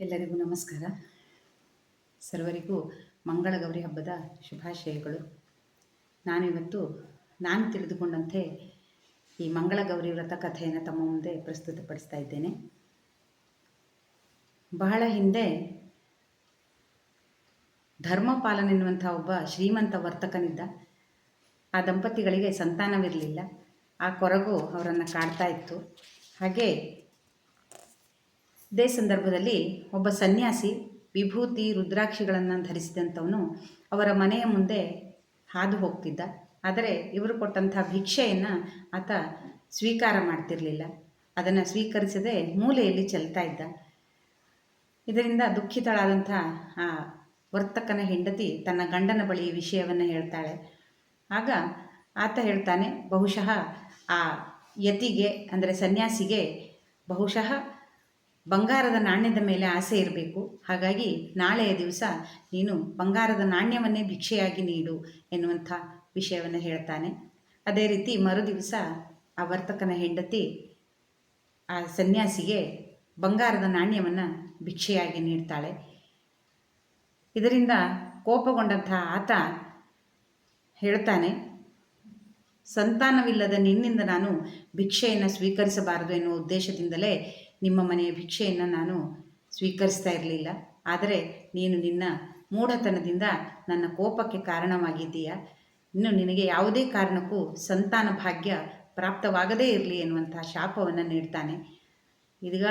ಎಲ್ಲರಿಗೂ ನಮಸ್ಕಾರ. ಸರ್ವರಿಗೂ ಮಂಗಳಗೌರಿ ಹಬ್ಬದ ಶುಭಾಶಯಗಳು. ನಾನಿವತ್ತು, ನಾನು ತಿಳಿದುಕೊಂಡಂತೆ ಈ ಮಂಗಳಗೌರಿ ವ್ರತ ಕಥೆಯನ್ನು ತಮ್ಮ ಮುಂದೆ ಪ್ರಸ್ತುತಪಡಿಸ್ತಾ ಇದ್ದೇನೆ. ಬಹಳ ಹಿಂದೆ ಧರ್ಮಪಾಲನ್ ಎನ್ನುವಂಥ ಒಬ್ಬ ಶ್ರೀಮಂತ ವರ್ತಕನಿದ್ದ. ಆ ದಂಪತಿಗಳಿಗೆ ಸಂತಾನವಿರಲಿಲ್ಲ. ಆ ಕೊರಗು ಅವರನ್ನು ಕಾಡ್ತಾ ಇತ್ತು. ಹಾಗೆ ಇದೇ ಸಂದರ್ಭದಲ್ಲಿ ಒಬ್ಬ ಸನ್ಯಾಸಿ ವಿಭೂತಿ ರುದ್ರಾಕ್ಷಿಗಳನ್ನು ಧರಿಸಿದಂಥವನು ಅವರ ಮನೆಯ ಮುಂದೆ ಹಾದು ಹೋಗ್ತಿದ್ದ. ಆದರೆ ಇವರು ಕೊಟ್ಟಂಥ ಭಿಕ್ಷೆಯನ್ನು ಆತ ಸ್ವೀಕಾರ ಮಾಡ್ತಿರಲಿಲ್ಲ. ಅದನ್ನು ಸ್ವೀಕರಿಸದೆ ಮೂಲೆಯಲ್ಲಿ ಚೆಲ್ತಾ ಇದ್ದ. ಇದರಿಂದ ದುಃಖಿತಳಾದಂಥ ಆ ವರ್ತಕನ ಹೆಂಡತಿ ತನ್ನ ಗಂಡನ ಬಳಿ ಈ ವಿಷಯವನ್ನು ಹೇಳ್ತಾಳೆ. ಆಗ ಆತ ಹೇಳ್ತಾನೆ, ಬಹುಶಃ ಆ ಯತಿಗೆ, ಅಂದರೆ ಸನ್ಯಾಸಿಗೆ, ಬಹುಶಃ ಬಂಗಾರದ ನಾಣ್ಯದ ಮೇಲೆ ಆಸೆ ಇರಬೇಕು. ಹಾಗಾಗಿ ನಾಳೆಯ ದಿವಸ ನೀನು ಬಂಗಾರದ ನಾಣ್ಯವನ್ನೇ ಭಿಕ್ಷೆಯಾಗಿ ನೀಡು ಎನ್ನುವಂಥ ವಿಷಯವನ್ನು ಹೇಳ್ತಾನೆ. ಅದೇ ರೀತಿ ಮರುದಿವಸ ಆ ವರ್ತಕನ ಹೆಂಡತಿ ಆ ಸನ್ಯಾಸಿಗೆ ಬಂಗಾರದ ನಾಣ್ಯವನ್ನು ಭಿಕ್ಷೆಯಾಗಿ ನೀಡ್ತಾಳೆ. ಇದರಿಂದ ಕೋಪಗೊಂಡಂಥ ಆತ ಹೇಳ್ತಾನೆ, ಸಂತಾನವಿಲ್ಲದ ನಿನ್ನಿಂದ ನಾನು ಭಿಕ್ಷೆಯನ್ನು ಸ್ವೀಕರಿಸಬಾರದು ಎನ್ನುವ ಉದ್ದೇಶದಿಂದಲೇ ನಿಮ್ಮ ಮನೆಯ ಭಿಕ್ಷೆಯನ್ನು ನಾನು ಸ್ವೀಕರಿಸ್ತಾ ಇರಲಿಲ್ಲ. ಆದರೆ ನೀನು ನಿನ್ನ ಮೂಢತನದಿಂದ ನನ್ನ ಕೋಪಕ್ಕೆ ಕಾರಣವಾಗಿದ್ದೀಯ? ಇನ್ನು ನಿನಗೆ ಯಾವುದೇ ಕಾರಣಕ್ಕೂ ಸಂತಾನ ಭಾಗ್ಯ ಪ್ರಾಪ್ತವಾಗದೇ ಇರಲಿ ಎನ್ನುವಂತಹ ಶಾಪವನ್ನು ನೀಡ್ತಾನೆ. ಇದೀಗ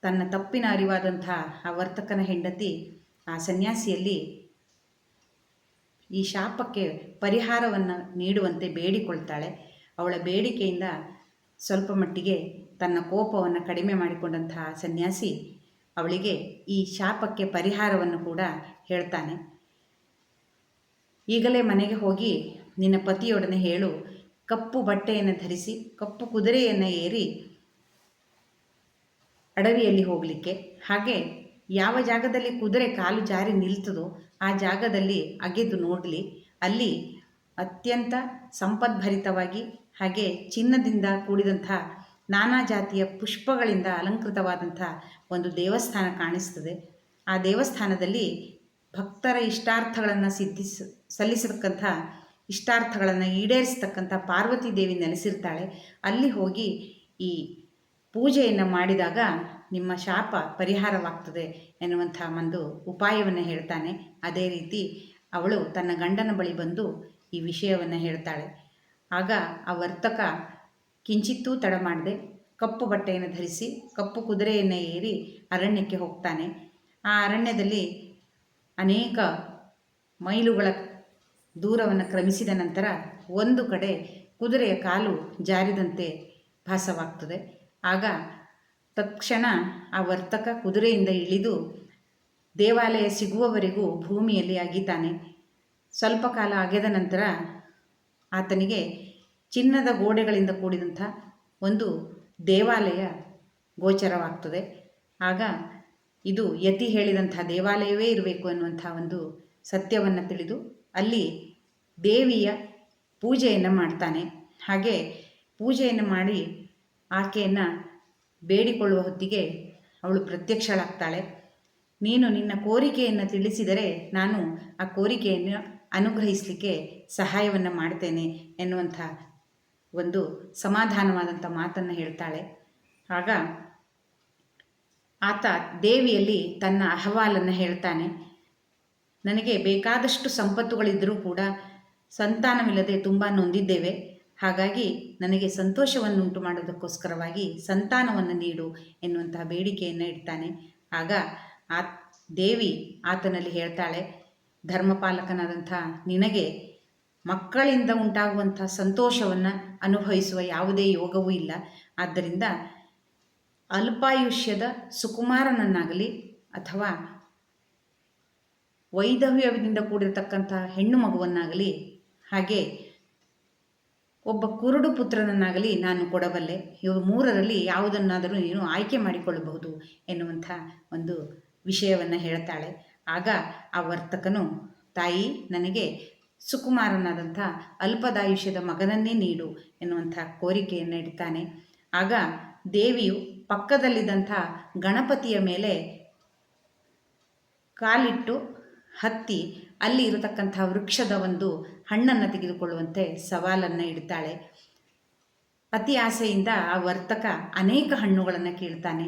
ತನ್ನ ತಪ್ಪಿನ ಅರಿವಾದಂಥ ಆ ವರ್ತಕನ ಹೆಂಡತಿ ಆ ಸನ್ಯಾಸಿಯಲ್ಲಿ ಈ ಶಾಪಕ್ಕೆ ಪರಿಹಾರವನ್ನು ನೀಡುವಂತೆ ಬೇಡಿಕೊಳ್ತಾಳೆ. ಅವಳ ಬೇಡಿಕೆಯಿಂದ ಸ್ವಲ್ಪ ಮಟ್ಟಿಗೆ ತನ್ನ ಕೋಪವನ್ನು ಕಡಿಮೆ ಮಾಡಿಕೊಂಡಂತಹ ಸನ್ಯಾಸಿ ಅವಳಿಗೆ ಈ ಶಾಪಕ್ಕೆ ಪರಿಹಾರವನ್ನು ಕೂಡ ಹೇಳ್ತಾನೆ. ಈಗಲೇ ಮನೆಗೆ ಹೋಗಿ ನಿನ್ನ ಪತಿಯೊಡನೆ ಹೇಳು, ಕಪ್ಪು ಬಟ್ಟೆಯನ್ನು ಧರಿಸಿ, ಕಪ್ಪು ಕುದುರೆಯನ್ನು ಏರಿ ಅಡವಿಯಲ್ಲಿ ಹೋಗಲಿಕ್ಕೆ. ಹಾಗೆ ಯಾವ ಜಾಗದಲ್ಲಿ ಕುದುರೆ ಕಾಲು ಜಾರಿ ನಿಲ್ತದೋ ಆ ಜಾಗದಲ್ಲಿ ಅಗೆದು ನೋಡಲಿ. ಅಲ್ಲಿ ಅತ್ಯಂತ ಸಂಪದ್ಭರಿತವಾಗಿ ಹಾಗೆ ಚಿನ್ನದಿಂದ ಕೂಡಿದಂಥ ನಾನಾ ಜಾತಿಯ ಪುಷ್ಪಗಳಿಂದ ಅಲಂಕೃತವಾದಂಥ ಒಂದು ದೇವಸ್ಥಾನ ಕಾಣಿಸ್ತದೆ. ಆ ದೇವಸ್ಥಾನದಲ್ಲಿ ಭಕ್ತರ ಇಷ್ಟಾರ್ಥಗಳನ್ನು ಸಿದ್ಧಿಸ, ಸಲ್ಲಿಸತಕ್ಕಂಥ ಇಷ್ಟಾರ್ಥಗಳನ್ನು ಈಡೇರಿಸತಕ್ಕಂಥ ಪಾರ್ವತಿ ದೇವಿ ನೆಲೆಸಿರ್ತಾಳೆ. ಅಲ್ಲಿ ಹೋಗಿ ಈ ಪೂಜೆಯನ್ನು ಮಾಡಿದಾಗ ನಿಮ್ಮ ಶಾಪ ಪರಿಹಾರವಾಗ್ತದೆ ಎನ್ನುವಂಥ ಒಂದು ಉಪಾಯವನ್ನು ಹೇಳ್ತಾನೆ. ಅದೇ ರೀತಿ ಅವಳು ತನ್ನ ಗಂಡನ ಬಳಿ ಬಂದು ಈ ವಿಷಯವನ್ನು ಹೇಳ್ತಾಳೆ. ಆಗ ಆ ವರ್ತಕ ಕಿಂಚಿತ್ತೂ ತಡ ಮಾಡದೆ ಕಪ್ಪು ಬಟ್ಟೆಯನ್ನು ಧರಿಸಿ ಕಪ್ಪು ಕುದುರೆಯನ್ನು ಏರಿ ಅರಣ್ಯಕ್ಕೆ ಹೋಗ್ತಾನೆ. ಆ ಅರಣ್ಯದಲ್ಲಿ ಅನೇಕ ಮೈಲುಗಳ ದೂರವನ್ನು ಕ್ರಮಿಸಿದ ನಂತರ ಒಂದು ಕಡೆ ಕುದುರೆಯ ಕಾಲು ಜಾರಿದಂತೆ ಭಾಸವಾಗ್ತದೆ. ಆಗ ತಕ್ಷಣ ಆ ವರ್ತಕ ಕುದುರೆಯಿಂದ ಇಳಿದು ದೇವಾಲಯ ಸಿಗುವವರೆಗೂ ಭೂಮಿಯಲ್ಲಿ ಅಗಿತಾನೆ. ಸ್ವಲ್ಪ ಕಾಲ ಅಗೆದ ನಂತರ ಆತನಿಗೆ ಚಿನ್ನದ ಗೋಡೆಗಳಿಂದ ಕೂಡಿದಂಥ ಒಂದು ದೇವಾಲಯ ಗೋಚರವಾಗ್ತದೆ. ಆಗ ಇದು ಯತಿ ಹೇಳಿದಂಥ ದೇವಾಲಯವೇ ಇರಬೇಕು ಅನ್ನುವಂಥ ಒಂದು ಸತ್ಯವನ್ನು ತಿಳಿದು ಅಲ್ಲಿ ದೇವಿಯ ಪೂಜೆಯನ್ನು ಮಾಡ್ತಾನೆ. ಹಾಗೆ ಪೂಜೆಯನ್ನು ಮಾಡಿ ಆಕೆಯನ್ನು ಬೇಡಿಕೊಳ್ಳುವ ಹೊತ್ತಿಗೆ ಅವಳು ಪ್ರತ್ಯಕ್ಷಳಾಗ್ತಾಳೆ. ನೀನು ನಿನ್ನ ಕೋರಿಕೆಯನ್ನು ತಿಳಿಸಿದರೆ ನಾನು ಆ ಕೋರಿಕೆಯನ್ನು ಅನುಗ್ರಹಿಸಲಿಕ್ಕೆ ಸಹಾಯವನ್ನು ಮಾಡ್ತೇನೆ ಎನ್ನುವಂಥ ಒಂದು ಸಮಾಧಾನವಾದಂಥ ಮಾತನ್ನು ಹೇಳ್ತಾಳೆ. ಆಗ ಆತ ದೇವಿಯಲ್ಲಿ ತನ್ನ ಅಹವಾಲನ್ನು ಹೇಳ್ತಾನೆ. ನನಗೆ ಬೇಕಾದಷ್ಟು ಸಂಪತ್ತುಗಳಿದ್ದರೂ ಕೂಡ ಸಂತಾನವಿಲ್ಲದೆ ತುಂಬ ನೊಂದಿದ್ದೇವೆ. ಹಾಗಾಗಿ ನನಗೆ ಸಂತೋಷವನ್ನುಂಟು ಮಾಡೋದಕ್ಕೋಸ್ಕರವಾಗಿ ಸಂತಾನವನ್ನು ನೀಡು ಎನ್ನುವಂತಹ ಬೇಡಿಕೆಯನ್ನು ಇಡ್ತಾನೆ. ಆಗ ಆ ದೇವಿ ಆತನಲ್ಲಿ ಹೇಳ್ತಾಳೆ, ಧರ್ಮಪಾಲಕನಾದಂಥ ನಿನಗೆ ಮಕ್ಕಳಿಂದ ಉಂಟಾಗುವಂಥ ಸಂತೋಷವನ್ನು ಅನುಭವಿಸುವ ಯಾವುದೇ ಯೋಗವೂ ಇಲ್ಲ. ಆದ್ದರಿಂದ ಅಲ್ಪಾಯುಷ್ಯದ ಸುಕುಮಾರನನ್ನಾಗಲಿ ಅಥವಾ ವೈಧವ್ಯದಿಂದ ಕೂಡಿರತಕ್ಕಂಥ ಹೆಣ್ಣು ಮಗುವನ್ನಾಗಲಿ, ಹಾಗೆ ಒಬ್ಬ ಕುರುಡು ಪುತ್ರನನ್ನಾಗಲಿ ನಾನು ಕೊಡಬಲ್ಲೆ. ಇವು ಮೂರರಲ್ಲಿ ಯಾವುದನ್ನಾದರೂ ನೀನು ಆಯ್ಕೆ ಮಾಡಿಕೊಳ್ಳಬಹುದು ಎನ್ನುವಂಥ ಒಂದು ವಿಷಯವನ್ನು ಹೇಳ್ತಾಳೆ. ಆಗ ಆ ವರ್ತಕನು, ತಾಯಿ, ನನಗೆ ಸುಕುಮಾರನಾದಂಥ ಅಲ್ಪದಾಯುಷ್ಯದ ಮಗನನ್ನೇ ನೀಡು ಎನ್ನುವಂಥ ಕೋರಿಕೆಯನ್ನು ಇಡ್ತಾನೆ. ಆಗ ದೇವಿಯು ಪಕ್ಕದಲ್ಲಿದ್ದಂಥ ಗಣಪತಿಯ ಮೇಲೆ ಕಾಲಿಟ್ಟು ಹತ್ತಿ ಅಲ್ಲಿ ಇರತಕ್ಕಂಥ ವೃಕ್ಷದ ಒಂದು ಹಣ್ಣನ್ನು ತೆಗೆದುಕೊಳ್ಳುವಂತೆ ಸವಾಲನ್ನು ಇಡ್ತಾಳೆ. ಅತಿ ಆಸೆಯಿಂದ ಆ ವರ್ತಕ ಅನೇಕ ಹಣ್ಣುಗಳನ್ನು ಕೀಳ್ತಾನೆ.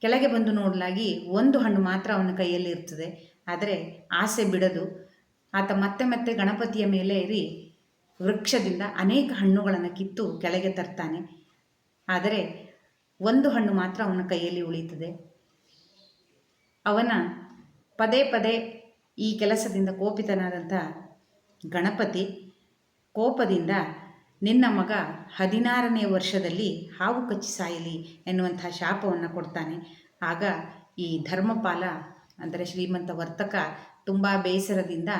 ಕೆಳಗೆ ಬಂದು ನೋಡಲಾಗಿ ಒಂದು ಹಣ್ಣು ಮಾತ್ರ ಅವನ ಕೈಯಲ್ಲಿ ಇರ್ತದೆ. ಆದರೆ ಆಸೆ ಬಿಡದು. ಆತ ಮತ್ತೆ ಮತ್ತೆ ಗಣಪತಿಯ ಮೇಲೆ ಏರಿ ವೃಕ್ಷದಿಂದ ಅನೇಕ ಹಣ್ಣುಗಳನ್ನು ಕಿತ್ತು ಕೆಳಗೆ ತರ್ತಾನೆ. ಆದರೆ ಒಂದು ಹಣ್ಣು ಮಾತ್ರ ಅವನ ಕೈಯಲ್ಲಿ ಉಳಿಯುತ್ತದೆ. ಅವನ ಪದೇ ಪದೇ ಈ ಕೆಲಸದಿಂದ ಕೋಪಿತನಾದಂಥ ಗಣಪತಿ ಕೋಪದಿಂದ ನಿನ್ನ ಮಗ ಹದಿನಾರನೇ ವರ್ಷದಲ್ಲಿ ಹಾವು ಕಚ್ಚಿ ಸಾಯಲಿ ಎನ್ನುವಂಥ ಶಾಪವನ್ನು ಕೊಡ್ತಾನೆ. ಆಗ ಈ ಧರ್ಮಪಾಲ, ಅಂದರೆ ಶ್ರೀಮಂತ ವರ್ತಕ ತುಂಬ ಬೇಸರದಿಂದ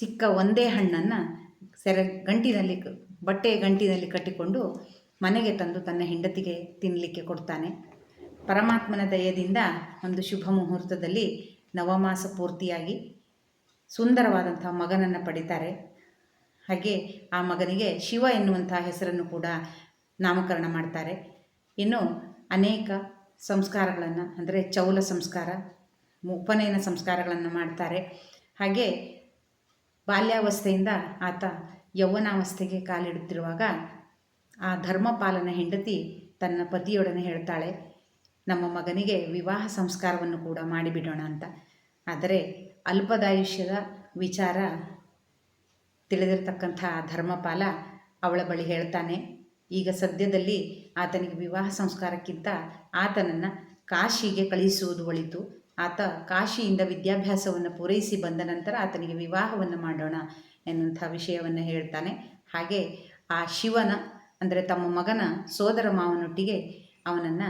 ಸಿಕ್ಕ ಒಂದೇ ಹಣ್ಣನ್ನು ಸೆರೆ ಗಂಟಿನಲ್ಲಿ ಬಟ್ಟೆಯ ಗಂಟಿನಲ್ಲಿ ಕಟ್ಟಿಕೊಂಡು ಮನೆಗೆ ತಂದು ತನ್ನ ಹೆಂಡತಿಗೆ ತಿನ್ನಲಿಕ್ಕೆ ಕೊಡ್ತಾನೆ. ಪರಮಾತ್ಮನ ದಯದಿಂದ ಒಂದು ಶುಭ ಮುಹೂರ್ತದಲ್ಲಿ ನವಮಾಸ ಪೂರ್ತಿಯಾಗಿ ಸುಂದರವಾದಂಥ ಮಗನನ್ನು ಪಡಿತಾರೆ. ಹಾಗೆ ಆ ಮಗನಿಗೆ ಶಿವ ಎನ್ನುವಂಥ ಹೆಸರನ್ನು ಕೂಡ ನಾಮಕರಣ ಮಾಡ್ತಾರೆ. ಇನ್ನು ಅನೇಕ ಸಂಸ್ಕಾರಗಳನ್ನು, ಅಂದರೆ ಚೌಲ ಸಂಸ್ಕಾರ ಉಪನಯನ ಸಂಸ್ಕಾರಗಳನ್ನು ಮಾಡ್ತಾರೆ. ಹಾಗೆ ಬಾಲ್ಯಾವಸ್ಥೆಯಿಂದ ಆತ ಯೌವನಾವಸ್ಥೆಗೆ ಕಾಲಿಡುತ್ತಿರುವಾಗ ಆ ಧರ್ಮಪಾಲನ ಹೆಂಡತಿ ತನ್ನ ಪತಿಯೊಡನೆ ಹೇಳ್ತಾಳೆ, ನಮ್ಮ ಮಗನಿಗೆ ವಿವಾಹ ಸಂಸ್ಕಾರವನ್ನು ಕೂಡ ಮಾಡಿಬಿಡೋಣ ಅಂತ. ಆದರೆ ಅಲ್ಪದಾಯುಷ್ಯದ ವಿಚಾರ ತಿಳಿದಿರ್ತಕ್ಕಂಥ ಧರ್ಮಪಾಲ ಅವಳ ಬಳಿ ಹೇಳ್ತಾನೆ, ಈಗ ಸದ್ಯದಲ್ಲಿ ಆತನಿಗೆ ವಿವಾಹ ಸಂಸ್ಕಾರಕ್ಕಿಂತ ಆತನನ್ನು ಕಾಶಿಗೆ ಕಳುಹಿಸುವುದು ಒಳಿತು. ಆತ ಕಾಶಿಯಿಂದ ವಿದ್ಯಾಭ್ಯಾಸವನ್ನು ಪೂರೈಸಿ ಬಂದ ನಂತರ ಆತನಿಗೆ ವಿವಾಹವನ್ನು ಮಾಡೋಣ ಎನ್ನುವಂಥ ವಿಷಯವನ್ನು ಹೇಳ್ತಾನೆ. ಹಾಗೆ ಆ ಶಿವನ, ಅಂದರೆ ತಮ್ಮ ಮಗನ ಸೋದರ ಮಾವನೊಟ್ಟಿಗೆ ಅವನನ್ನು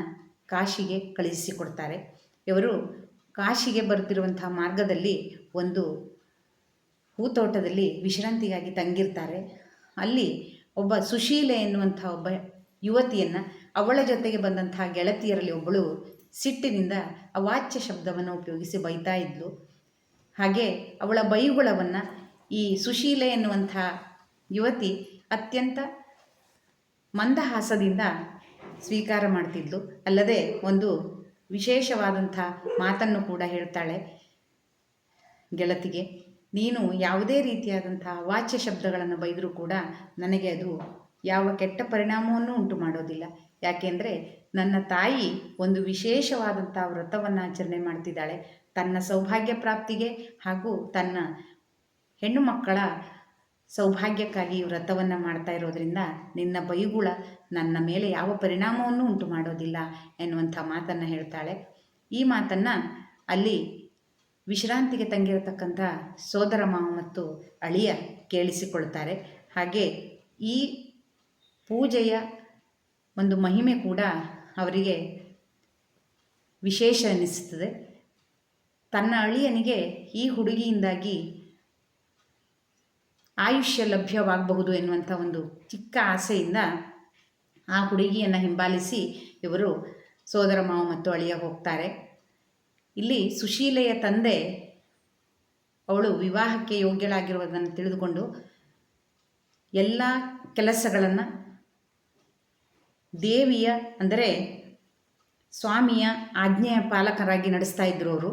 ಕಾಶಿಗೆ ಕಳುಹಿಸಿಕೊಡ್ತಾರೆ ಇವರು ಕಾಶಿಗೆ ಬರ್ತಿರುವಂಥ ಮಾರ್ಗದಲ್ಲಿ ಒಂದು ಹೂತೋಟದಲ್ಲಿ ವಿಶ್ರಾಂತಿಗಾಗಿ ತಂಗಿರ್ತಾರೆ. ಅಲ್ಲಿ ಒಬ್ಬ ಸುಶೀಲೆ ಎನ್ನುವಂಥ ಒಬ್ಬ ಯುವತಿಯನ್ನು ಅವಳ ಜೊತೆಗೆ ಬಂದಂಥ ಗೆಳತಿಯರಲ್ಲಿ ಒಬ್ಬಳು ಸಿಟ್ಟಿನಿಂದ ಅವಾಚ್ಯ ಶಬ್ದವನ್ನು ಉಪಯೋಗಿಸಿ ಬೈತಾ ಇದ್ಲು. ಹಾಗೆ ಅವಳ ಬೈಗುಳವನ್ನು ಈ ಸುಶೀಲೆ ಎನ್ನುವಂಥ ಯುವತಿ ಅತ್ಯಂತ ಮಂದಹಾಸದಿಂದ ಸ್ವೀಕಾರ ಮಾಡ್ತಿದ್ಲು. ಅಲ್ಲದೆ ಒಂದು ವಿಶೇಷವಾದಂಥ ಮಾತನ್ನು ಕೂಡ ಹೇಳ್ತಾಳೆ ಗೆಳತಿಗೆ. ನೀನು ಯಾವುದೇ ರೀತಿಯಾದಂಥ ವಾಚ್ಯ ಶಬ್ದಗಳನ್ನು ಬೈದರೂ ಕೂಡ ನನಗೆ ಅದು ಯಾವ ಕೆಟ್ಟ ಪರಿಣಾಮವನ್ನು ಉಂಟು ಮಾಡೋದಿಲ್ಲ. ಯಾಕೆಂದರೆ ನನ್ನ ತಾಯಿ ಒಂದು ವಿಶೇಷವಾದಂಥ ವ್ರತವನ್ನು ಆಚರಣೆ ಮಾಡ್ತಿದ್ದಾಳೆ. ತನ್ನ ಸೌಭಾಗ್ಯ ಪ್ರಾಪ್ತಿಗೆ ಹಾಗೂ ತನ್ನ ಹೆಣ್ಣು ಮಕ್ಕಳ ಸೌಭಾಗ್ಯಕ್ಕಾಗಿ ವ್ರತವನ್ನು ಮಾಡ್ತಾ ಇರೋದ್ರಿಂದ ನಿನ್ನ ಬೈಗುಳ ನನ್ನ ಮೇಲೆ ಯಾವ ಪರಿಣಾಮವನ್ನು ಉಂಟು ಮಾಡೋದಿಲ್ಲ ಎನ್ನುವಂಥ ಮಾತನ್ನು ಹೇಳ್ತಾಳೆ. ಈ ಮಾತನ್ನು ಅಲ್ಲಿ ವಿಶ್ರಾಂತಿಗೆ ತಂಗಿರತಕ್ಕಂಥ ಸೋದರ ಮಾವ ಮತ್ತು ಅಳಿಯ ಕೇಳಿಸಿಕೊಳ್ತಾರೆ. ಹಾಗೆ ಈ ಪೂಜೆಯ ಒಂದು ಮಹಿಮೆ ಕೂಡ ಅವರಿಗೆ ವಿಶೇಷ ಅನ್ನಿಸುತ್ತದೆ ತನ್ನ ಅಳಿಯನಿಗೆ ಈ ಹುಡುಗಿಯಿಂದಾಗಿ ಆಯುಷ್ಯ ಲಭ್ಯವಾಗಬಹುದು ಎನ್ನುವಂಥ ಒಂದು ಚಿಕ್ಕ ಆಸೆಯಿಂದ ಆ ಹುಡುಗಿಯನ್ನು ಹಿಂಬಾಲಿಸಿ ಇವರು ಸೋದರ ಮಾವ ಮತ್ತು ಅಳಿಯ ಹೋಗ್ತಾರೆ. ಇಲ್ಲಿ ಸುಶೀಲೆಯ ತಂದೆ ಅವಳು ವಿವಾಹಕ್ಕೆ ಯೋಗ್ಯಳಾಗಿರುವುದನ್ನು ತಿಳಿದುಕೊಂಡು ಎಲ್ಲ ಕೆಲಸಗಳನ್ನು ದೇವಿಯ, ಅಂದರೆ ಸ್ವಾಮಿಯ ಆಜ್ಞೆಯ ಪಾಲಕರಾಗಿ ನಡೆಸ್ತಾ ಇದ್ದರು ಅವರು.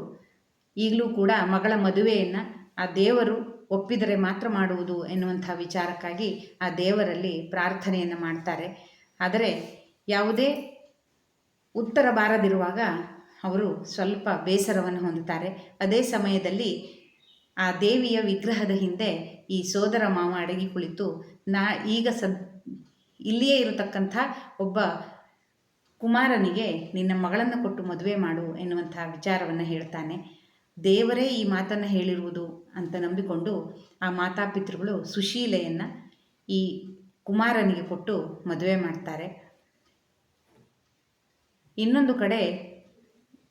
ಈಗಲೂ ಕೂಡ ಮಗಳ ಮದುವೆಯನ್ನು ಆ ದೇವರು ಒಪ್ಪಿದರೆ ಮಾತ್ರ ಮಾಡುವುದು ಎನ್ನುವಂಥ ವಿಚಾರಕ್ಕಾಗಿ ಆ ದೇವರಲ್ಲಿ ಪ್ರಾರ್ಥನೆಯನ್ನು ಮಾಡ್ತಾರೆ. ಆದರೆ ಯಾವುದೇ ಉತ್ತರ ಬಾರದಿರುವಾಗ ಅವರು ಸ್ವಲ್ಪ ಬೇಸರವನ್ನು ಹೊಂದುತ್ತಾರೆ. ಅದೇ ಸಮಯದಲ್ಲಿ ಆ ದೇವಿಯ ವಿಗ್ರಹದ ಹಿಂದೆ ಈ ಸೋದರ ಮಾವ ಅಡಗಿ ಕುಳಿತು, ನಾ ಈಗ ಸದ್, ಇಲ್ಲಿಯೇ ಇರತಕ್ಕಂಥ ಒಬ್ಬ ಕುಮಾರನಿಗೆ ನಿನ್ನ ಮಗಳನ್ನು ಕೊಟ್ಟು ಮದುವೆ ಮಾಡು ಎನ್ನುವಂತಹ ವಿಚಾರವನ್ನು ಹೇಳ್ತಾನೆ. ದೇವರೇ ಈ ಮಾತನ್ನು ಹೇಳಿರುವುದು ಅಂತ ನಂಬಿಕೊಂಡು ಆ ಮಾತಾಪಿತೃಗಳು ಸುಶೀಲೆಯನ್ನು ಈ ಕುಮಾರನಿಗೆ ಕೊಟ್ಟು ಮದುವೆ ಮಾಡ್ತಾರೆ. ಇನ್ನೊಂದು ಕಡೆ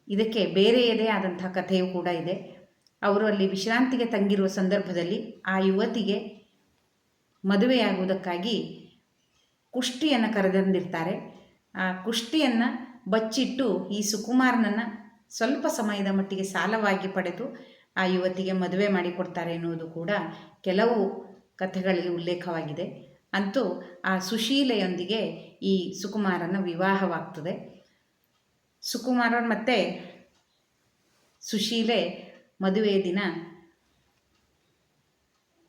ಇದಕ್ಕೆ ಬೇರೆಯದೇ ಆದಂತಹ ಕಥೆಯೂ ಕೂಡ ಇದೆ. ಅವರು ಅಲ್ಲಿ ವಿಶ್ರಾಂತಿಗೆ ತಂಗಿರುವ ಸಂದರ್ಭದಲ್ಲಿ ಆ ಯುವತಿಗೆ ಮದುವೆಯಾಗುವುದಕ್ಕಾಗಿ ಕುಷ್ಟಿಯನ್ನು ಕರೆದಂದಿರ್ತಾರೆ. ಆ ಕುಷ್ಟಿಯನ್ನು ಬಚ್ಚಿಟ್ಟು ಈ ಸುಕುಮಾರನನ್ನು ಸ್ವಲ್ಪ ಸಮಯದ ಮಟ್ಟಿಗೆ ಸಾಲವಾಗಿ ಪಡೆದು ಆ ಯುವತಿಗೆ ಮದುವೆ ಮಾಡಿಕೊಡ್ತಾರೆ ಎನ್ನುವುದು ಕೂಡ ಕೆಲವು ಕಥೆಗಳಲ್ಲಿ ಉಲ್ಲೇಖವಾಗಿದೆ. ಅಂತೂ ಆ ಸುಶೀಲೆಯೊಂದಿಗೆ ಈ ಸುಕುಮಾರನ ವಿವಾಹವಾಗ್ತದೆ. ಸುಕುಮಾರನ್ ಮತ್ತೆ ಸುಶೀಲೆ ಮದುವೆಯ ದಿನ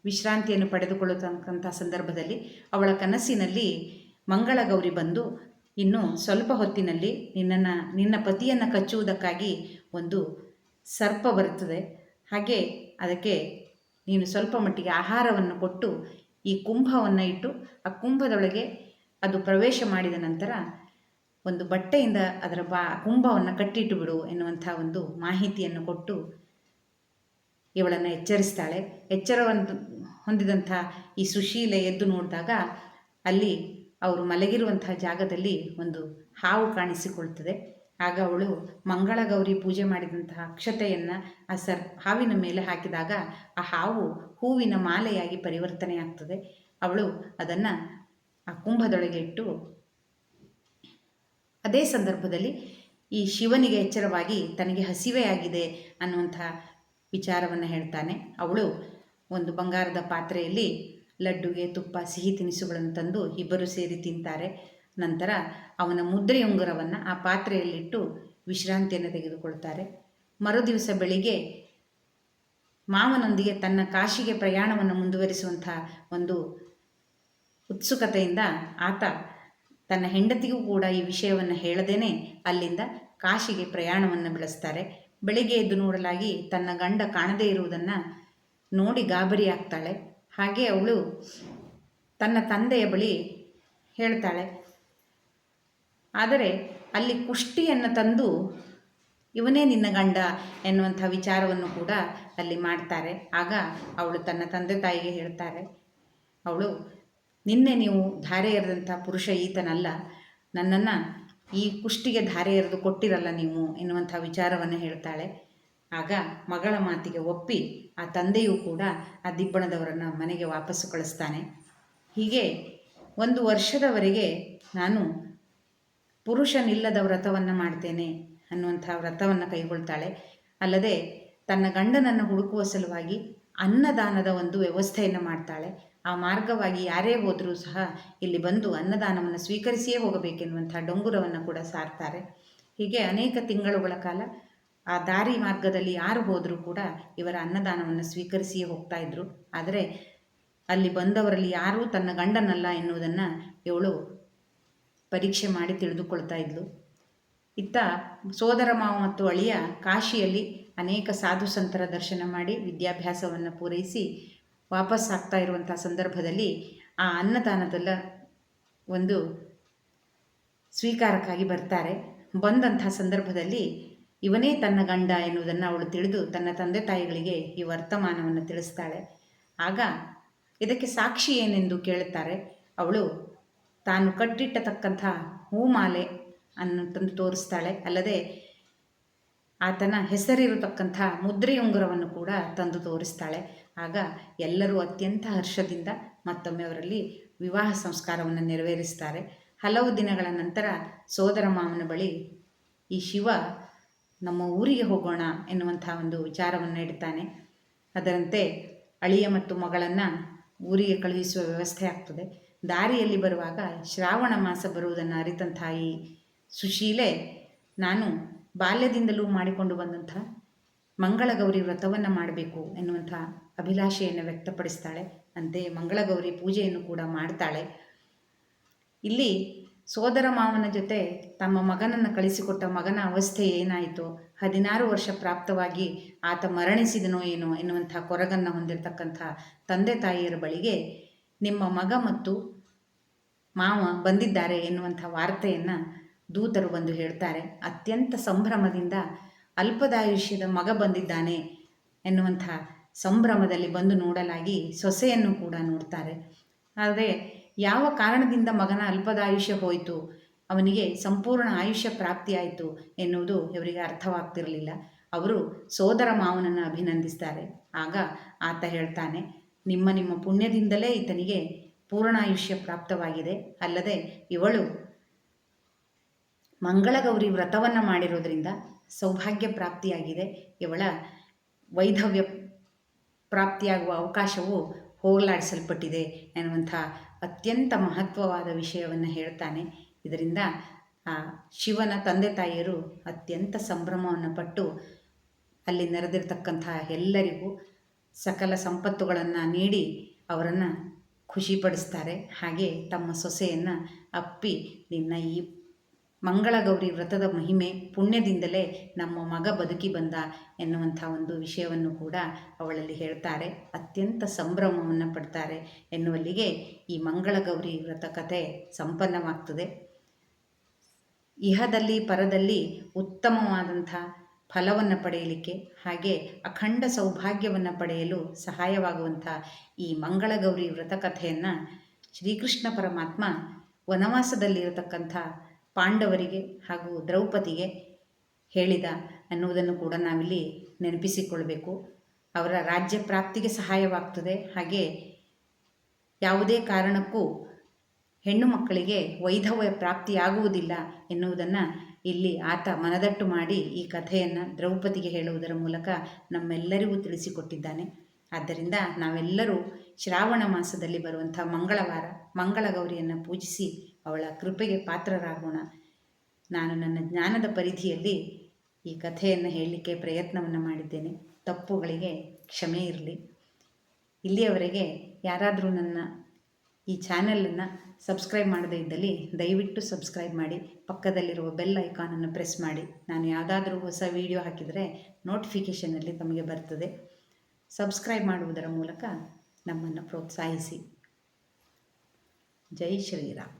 ವಿಶ್ರಾಂತಿಯನ್ನು ಪಡೆದುಕೊಳ್ಳತಕ್ಕಂಥ ಸಂದರ್ಭದಲ್ಲಿ ಅವಳ ಕನಸಿನಲ್ಲಿ ಮಂಗಳಗೌರಿ ಬಂದು ಇನ್ನು ಸ್ವಲ್ಪ ಹೊತ್ತಿನಲ್ಲಿ ನಿನ್ನನ್ನು, ನಿನ್ನ ಪತಿಯನ್ನು ಕಚ್ಚುವುದಕ್ಕಾಗಿ ಒಂದು ಸರ್ಪ ಬರುತ್ತದೆ. ಹಾಗೆ ಅದಕ್ಕೆ ನೀನು ಸ್ವಲ್ಪ ಮಟ್ಟಿಗೆ ಆಹಾರವನ್ನು ಕೊಟ್ಟು ಈ ಕುಂಭವನ್ನು ಇಟ್ಟು ಆ ಕುಂಭದೊಳಗೆ ಅದು ಪ್ರವೇಶ ಮಾಡಿದ ನಂತರ ಒಂದು ಬಟ್ಟೆಯಿಂದ ಅದರ ಬಾ, ಕುಂಭವನ್ನು ಕಟ್ಟಿಟ್ಟು ಬಿಡು ಎನ್ನುವಂಥ ಒಂದು ಮಾಹಿತಿಯನ್ನು ಕೊಟ್ಟು ಇವಳನ್ನು ಎಚ್ಚರಿಸ್ತಾಳೆ. ಎಚ್ಚರವನ್ನು ಹೊಂದಿದಂಥ ಈ ಸುಶೀಲೆ ಎದ್ದು ನೋಡಿದಾಗ ಅಲ್ಲಿ ಅವರು ಮಲಗಿರುವಂತಹ ಜಾಗದಲ್ಲಿ ಒಂದು ಹಾವು ಕಾಣಿಸಿಕೊಳ್ತದೆ. ಆಗ ಅವಳು ಮಂಗಳಗೌರಿ ಪೂಜೆ ಮಾಡಿದಂತಹ ಅಕ್ಷತೆಯನ್ನು ಆ ಸರ್ ಹಾವಿನ ಮೇಲೆ ಹಾಕಿದಾಗ ಆ ಹಾವು ಹೂವಿನ ಮಾಲೆಯಾಗಿ ಪರಿವರ್ತನೆ ಆಗ್ತದೆ. ಅವಳು ಅದನ್ನು ಆ ಕುಂಭದೊಳಗೆ ಇಟ್ಟು ಅದೇ ಸಂದರ್ಭದಲ್ಲಿ ಈ ಶಿವನಿಗೆ ಎಚ್ಚರವಾಗಿ ತನಗೆ ಹಸಿವೆಯಾಗಿದೆ ಅನ್ನುವಂಥ ವಿಚಾರವನ್ನು ಹೇಳ್ತಾನೆ. ಅವಳು ಒಂದು ಬಂಗಾರದ ಪಾತ್ರೆಯಲ್ಲಿ ಲಡ್ಡುಗೆ, ತುಪ್ಪ, ಸಿಹಿ ತಿನಿಸುಗಳನ್ನು ತಂದು ಇಬ್ಬರು ಸೇರಿ ತಿಂತಾರೆ. ನಂತರ ಅವನ ಮುದ್ರೆ ಉಂಗುರವನ್ನು ಆ ಪಾತ್ರೆಯಲ್ಲಿಟ್ಟು ವಿಶ್ರಾಂತಿಯನ್ನು ತೆಗೆದುಕೊಳ್ತಾರೆ. ಮರುದಿವಸ ಬೆಳಿಗ್ಗೆ ಮಾವನೊಂದಿಗೆ ತನ್ನ ಕಾಶಿಗೆ ಪ್ರಯಾಣವನ್ನು ಮುಂದುವರಿಸುವಂಥ ಒಂದು ಉತ್ಸುಕತೆಯಿಂದ ಆತ ತನ್ನ ಹೆಂಡತಿಗೂ ಕೂಡ ಈ ವಿಷಯವನ್ನು ಹೇಳದೇನೆ ಅಲ್ಲಿಂದ ಕಾಶಿಗೆ ಪ್ರಯಾಣವನ್ನು ಬೆಳೆಸ್ತಾರೆ. ಬೆಳಿಗ್ಗೆ ಎದ್ದು ನೋಡಲಾಗಿ ತನ್ನ ಗಂಡ ಕಾಣದೇ ಇರುವುದನ್ನು ನೋಡಿ ಗಾಬರಿ ಆಗ್ತಾಳೆ ಹಾಗೆ ಅವಳು ತನ್ನ ತಂದೆಯ ಬಳಿ ಹೇಳ್ತಾಳೆ, ಆದರೆ ಅಲ್ಲಿ ಕುಷ್ಟಿಯನ್ನು ತಂದು ಇವನೇ ನಿನ್ನ ಗಂಡ ಎನ್ನುವಂಥ ವಿಚಾರವನ್ನು ಕೂಡ ಅಲ್ಲಿ ಮಾಡ್ತಾರೆ. ಆಗ ಅವಳು ತನ್ನ ತಂದೆ ತಾಯಿಗೆ ಹೇಳ್ತಾರೆ, ಅವಳು, ನಿನ್ನೆ ನೀವು ಧಾರೆ ಎರೆದಂಥ ಪುರುಷ ಈತನಲ್ಲ, ನನ್ನನ್ನು ಈ ಕುಷ್ಟಿಗೆ ಧಾರೆ ಎರೆದು ಕೊಟ್ಟಿರಲ್ಲ ನೀವು ಎನ್ನುವಂಥ ವಿಚಾರವನ್ನು ಹೇಳ್ತಾಳೆ. ಆಗ ಮಗಳ ಮಾತಿಗೆ ಒಪ್ಪಿ ಆ ತಂದೆಯೂ ಕೂಡ ಆ ದಿಬ್ಬಣದವರನ್ನು ಮನೆಗೆ ವಾಪಸ್ಸು ಕಳಿಸ್ತಾನೆ. ಹೀಗೆ ಒಂದು ವರ್ಷದವರೆಗೆ ನಾನು ಪುರುಷನಿಲ್ಲದ ವ್ರತವನ್ನು ಮಾಡ್ತೇನೆ ಅನ್ನುವಂಥ ವ್ರತವನ್ನು ಕೈಗೊಳ್ತಾಳೆ. ಅಲ್ಲದೆ ತನ್ನ ಗಂಡನನ್ನು ಹುಡುಕುವ ಸಲುವಾಗಿ ಅನ್ನದಾನದ ಒಂದು ವ್ಯವಸ್ಥೆಯನ್ನು ಮಾಡ್ತಾಳೆ. ಆ ಮಾರ್ಗವಾಗಿ ಯಾರೇ ಹೋದರೂ ಸಹ ಇಲ್ಲಿ ಬಂದು ಅನ್ನದಾನವನ್ನು ಸ್ವೀಕರಿಸಿಯೇ ಹೋಗಬೇಕೆನ್ನುವಂಥ ಡೊಂಗುರವನ್ನು ಕೂಡ ಸಾರ್ತಾರೆ. ಹೀಗೆ ಅನೇಕ ತಿಂಗಳುಗಳ ಕಾಲ ಆ ದಾರಿ ಮಾರ್ಗದಲ್ಲಿ ಯಾರು ಹೋದರೂ ಕೂಡ ಇವರ ಅನ್ನದಾನವನ್ನು ಸ್ವೀಕರಿಸಿಯೇ ಹೋಗ್ತಾ ಇದ್ದರು ಆದರೆ ಅಲ್ಲಿ ಬಂದವರಲ್ಲಿ ಯಾರೂ ತನ್ನ ಗಂಡನಲ್ಲ ಎನ್ನುವುದನ್ನು ಇವಳು ಪರೀಕ್ಷೆ ಮಾಡಿ ತಿಳಿದುಕೊಳ್ತಾ ಇದ್ಲು. ಇತ್ತ ಸೋದರ ಮಾವ ಮತ್ತು ಅಳಿಯ ಕಾಶಿಯಲ್ಲಿ ಅನೇಕ ಸಾಧು ಸಂತರ ದರ್ಶನ ಮಾಡಿ ವಿದ್ಯಾಭ್ಯಾಸವನ್ನು ಪೂರೈಸಿ ವಾಪಸ್ ಆಗ್ತಾ ಇರುವಂಥ ಸಂದರ್ಭದಲ್ಲಿ ಆ ಅನ್ನದಾನದಲ್ಲ ಒಂದು ಸ್ವೀಕಾರಕ್ಕಾಗಿ ಬರ್ತಾರೆ. ಬಂದಂಥ ಸಂದರ್ಭದಲ್ಲಿ ಇವನೇ ತನ್ನ ಗಂಡ ಎನ್ನುವುದನ್ನು ಅವಳು ತಿಳಿದು ತನ್ನ ತಂದೆ ತಾಯಿಗಳಿಗೆ ಈ ವರ್ತಮಾನವನ್ನು ತಿಳಿಸ್ತಾಳೆ. ಆಗ ಇದಕ್ಕೆ ಸಾಕ್ಷಿ ಏನೆಂದು ಕೇಳುತ್ತಾರೆ? ಅವಳು ತಾನು ಕಟ್ಟಿಟ್ಟತಕ್ಕಂಥ ಹೂಮಾಲೆ ಅನ್ನು ತಂದು ತೋರಿಸ್ತಾಳೆ. ಅಲ್ಲದೆ ಆತನ ಹೆಸರಿರತಕ್ಕಂಥ ಮುದ್ರೆಯುಂಗುರವನ್ನು ಕೂಡ ತಂದು ತೋರಿಸ್ತಾಳೆ. ಆಗ ಎಲ್ಲರೂ ಅತ್ಯಂತ ಹರ್ಷದಿಂದ ಮತ್ತೊಮ್ಮೆ ಅವರಲ್ಲಿ ವಿವಾಹ ಸಂಸ್ಕಾರವನ್ನು ನೆರವೇರಿಸ್ತಾರೆ. ಹಲವು ದಿನಗಳ ನಂತರ ಸೋದರ ಮಾವನ ಬಳಿ ಈ ಶಿವ ನಮ್ಮ ಊರಿಗೆ ಹೋಗೋಣ ಎನ್ನುವಂತಹ ಒಂದು ವಿಚಾರವನ್ನು ಇಡ್ತಾನೆ. ಅದರಂತೆ ಅಳಿಯ ಮತ್ತು ಮಗಳನ್ನು ಊರಿಗೆ ಕಳುಹಿಸುವ ವ್ಯವಸ್ಥೆ ಆಗ್ತದೆ. ದಾರಿಯಲ್ಲಿ ಬರುವಾಗ ಶ್ರಾವಣ ಮಾಸ ಬರುವುದನ್ನು ಅರಿತಂಥ ಈ ಸುಶೀಲೆ, ನಾನು ಬಾಲ್ಯದಿಂದಲೂ ಮಾಡಿಕೊಂಡು ಬಂದಂಥ ಮಂಗಳಗೌರಿ ವ್ರತವನ್ನು ಮಾಡಬೇಕು ಎನ್ನುವಂಥ ಅಭಿಲಾಷೆಯನ್ನು ವ್ಯಕ್ತಪಡಿಸ್ತಾಳೆ. ಅಂತೆ ಮಂಗಳಗೌರಿ ಪೂಜೆಯನ್ನು ಕೂಡ ಮಾಡ್ತಾಳೆ. ಇಲ್ಲಿ ಸೋದರ ಮಾವನ ಜೊತೆ ತಮ್ಮ ಮಗನನ್ನು ಕಳಿಸಿಕೊಟ್ಟ ಮಗನ ಅವಸ್ಥೆ ಏನಾಯಿತು, ಹದಿನಾರು ವರ್ಷ ಪ್ರಾಪ್ತವಾಗಿ ಆತ ಮರಣಿಸಿದನೋ ಏನೋ ಎನ್ನುವಂಥ ಕೊರಗನ್ನು ಹೊಂದಿರತಕ್ಕಂಥ ತಂದೆ ತಾಯಿಯರ ಬಳಿಗೆ ನಿಮ್ಮ ಮಗ ಮತ್ತು ಮಾವ ಬಂದಿದ್ದಾರೆ ಎನ್ನುವಂಥ ವಾರ್ತೆಯನ್ನು ದೂತರು ಬಂದು ಹೇಳ್ತಾರೆ. ಅತ್ಯಂತ ಸಂಭ್ರಮದಿಂದ ಅಲ್ಪದಾಯುಷ್ಯದ ಮಗ ಬಂದಿದ್ದಾನೆ ಎನ್ನುವಂಥ ಸಂಭ್ರಮದಲ್ಲಿ ಬಂದು ನೋಡಲಾಗಿ ಸೊಸೆಯನ್ನು ಕೂಡ ನೋಡ್ತಾರೆ. ಆದರೆ ಯಾವ ಕಾರಣದಿಂದ ಮಗನ ಅಲ್ಪದಾಯುಷ್ಯ ಹೋಯಿತು? ಅವನಿಗೆ ಸಂಪೂರ್ಣ ಆಯುಷ್ಯ ಪ್ರಾಪ್ತಿಯಾಯಿತು ಎನ್ನುವುದು ಇವರಿಗೆ ಅರ್ಥವಾಗ್ತಿರಲಿಲ್ಲ. ಅವರು ಸೋದರ ಮಾವನನ್ನು ಅಭಿನಂದಿಸ್ತಾರೆ. ಆಗ ಆತ ಹೇಳ್ತಾನೆ, ನಿಮ್ಮ ನಿಮ್ಮ ಪುಣ್ಯದಿಂದಲೇ ಈತನಿಗೆ ಪೂರ್ಣಾಯುಷ್ಯ ಪ್ರಾಪ್ತವಾಗಿದೆ. ಅಲ್ಲದೆ ಇವಳು ಮಂಗಳಗೌರಿ ವ್ರತವನ್ನು ಮಾಡಿರೋದ್ರಿಂದ ಸೌಭಾಗ್ಯ ಪ್ರಾಪ್ತಿಯಾಗಿದೆ. ಇವಳ ವೈಧವ್ಯ ಪ್ರಾಪ್ತಿಯಾಗುವ ಅವಕಾಶವು ಹೋಗಲಾಡಿಸಲ್ಪಟ್ಟಿದೆ ಎನ್ನುವಂಥ ಅತ್ಯಂತ ಮಹತ್ವವಾದ ವಿಷಯವನ್ನು ಹೇಳ್ತಾನೆ. ಇದರಿಂದ, ಆ, ಶಿವನ ತಂದೆ ತಾಯಿಯರು ಅತ್ಯಂತ ಸಂಭ್ರಮವನ್ನು ಪಟ್ಟು ಅಲ್ಲಿ ನೆರೆದಿರ್ತಕ್ಕಂತಹ ಎಲ್ಲರಿಗೂ ಸಕಲ ಸಂಪತ್ತುಗಳನ್ನು ನೀಡಿ ಅವರನ್ನು ಖುಷಿಪಡಿಸ್ತಾರೆ. ಹಾಗೆ ತಮ್ಮ ಸೊಸೆಯನ್ನು ಅಪ್ಪಿ, ನಿನ್ನ ಈ ಮಂಗಳಗೌರಿ ವ್ರತದ ಮಹಿಮೆ ಪುಣ್ಯದಿಂದಲೇ ನಮ್ಮ ಮಗ ಬದುಕಿ ಬಂದ ಎನ್ನುವಂಥ ಒಂದು ವಿಷಯವನ್ನು ಕೂಡ ಅವಳಲ್ಲಿ ಹೇಳ್ತಾರೆ. ಅತ್ಯಂತ ಸಂಭ್ರಮವನ್ನು ಪಡ್ತಾರೆ ಎನ್ನುವಲ್ಲಿಗೆ ಈ ಮಂಗಳಗೌರಿ ವ್ರತ ಕಥೆ ಸಂಪನ್ನವಾಗ್ತದೆ. ಇಹದಲ್ಲಿ ಪರದಲ್ಲಿ ಉತ್ತಮವಾದಂಥ ಫಲವನ್ನು ಪಡೆಯಲಿಕ್ಕೆ ಹಾಗೆ ಅಖಂಡ ಸೌಭಾಗ್ಯವನ್ನು ಪಡೆಯಲು ಸಹಾಯವಾಗುವಂಥ ಈ ಮಂಗಳಗೌರಿ ವ್ರತ ಕಥೆಯನ್ನು ಶ್ರೀಕೃಷ್ಣ ಪರಮಾತ್ಮ ವನವಾಸದಲ್ಲಿರತಕ್ಕಂಥ ಪಾಂಡವರಿಗೆ ಹಾಗೂ ದ್ರೌಪದಿಗೆ ಹೇಳಿದ ಅನ್ನುವುದನ್ನು ಕೂಡ ನಾವಿಲ್ಲಿ ನೆನಪಿಸಿಕೊಳ್ಬೇಕು. ಅವರ ರಾಜ್ಯ ಪ್ರಾಪ್ತಿಗೆ ಸಹಾಯವಾಗ್ತದೆ. ಹಾಗೆ ಯಾವುದೇ ಕಾರಣಕ್ಕೂ ಹೆಣ್ಣು ಮಕ್ಕಳಿಗೆ ವೈಧವ್ಯ ಪ್ರಾಪ್ತಿಯಾಗುವುದಿಲ್ಲ ಎನ್ನುವುದನ್ನು ಇಲ್ಲಿ ಆತ ಮನದಟ್ಟು ಮಾಡಿ ಈ ಕಥೆಯನ್ನು ದ್ರೌಪದಿಗೆ ಹೇಳುವುದರ ಮೂಲಕ ನಮ್ಮೆಲ್ಲರಿಗೂ ತಿಳಿಸಿಕೊಟ್ಟಿದ್ದಾನೆ. ಆದ್ದರಿಂದ ನಾವೆಲ್ಲರೂ ಶ್ರಾವಣ ಮಾಸದಲ್ಲಿ ಬರುವಂಥ ಮಂಗಳವಾರ, ಮಂಗಳಗೌರಿಯನ್ನು ಪೂಜಿಸಿ ಅವಳ ಕೃಪೆಗೆ ಪಾತ್ರರಾಗೋಣ. ನಾನು ನನ್ನ ಜ್ಞಾನದ ಪರಿಧಿಯಲ್ಲಿ ಈ ಕಥೆಯನ್ನು ಹೇಳಲಿಕ್ಕೆ ಪ್ರಯತ್ನವನ್ನು ಮಾಡಿದ್ದೇನೆ. ತಪ್ಪುಗಳಿಗೆ ಕ್ಷಮೆ ಇರಲಿ. ಇಲ್ಲಿಯವರೆಗೆ ಯಾರಾದರೂ ನನ್ನ ಈ ಚಾನಲನ್ನು ಸಬ್ಸ್ಕ್ರೈಬ್ ಮಾಡದೇ ಇದ್ದಲ್ಲಿ ದಯವಿಟ್ಟು ಸಬ್ಸ್ಕ್ರೈಬ್ ಮಾಡಿ, ಪಕ್ಕದಲ್ಲಿರುವ ಬೆಲ್ ಐಕಾನನ್ನು ಪ್ರೆಸ್ ಮಾಡಿ. ನಾನು ಯಾವುದಾದ್ರೂ ಹೊಸ ವಿಡಿಯೋ ಹಾಕಿದರೆ ನೋಟಿಫಿಕೇಷನಲ್ಲಿ ತಮಗೆ ಬರ್ತದೆ. ಸಬ್ಸ್ಕ್ರೈಬ್ ಮಾಡುವುದರ ಮೂಲಕ ನಮ್ಮನ್ನು ಪ್ರೋತ್ಸಾಹಿಸಿ. ಜೈ ಶ್ರೀರಾಮ್.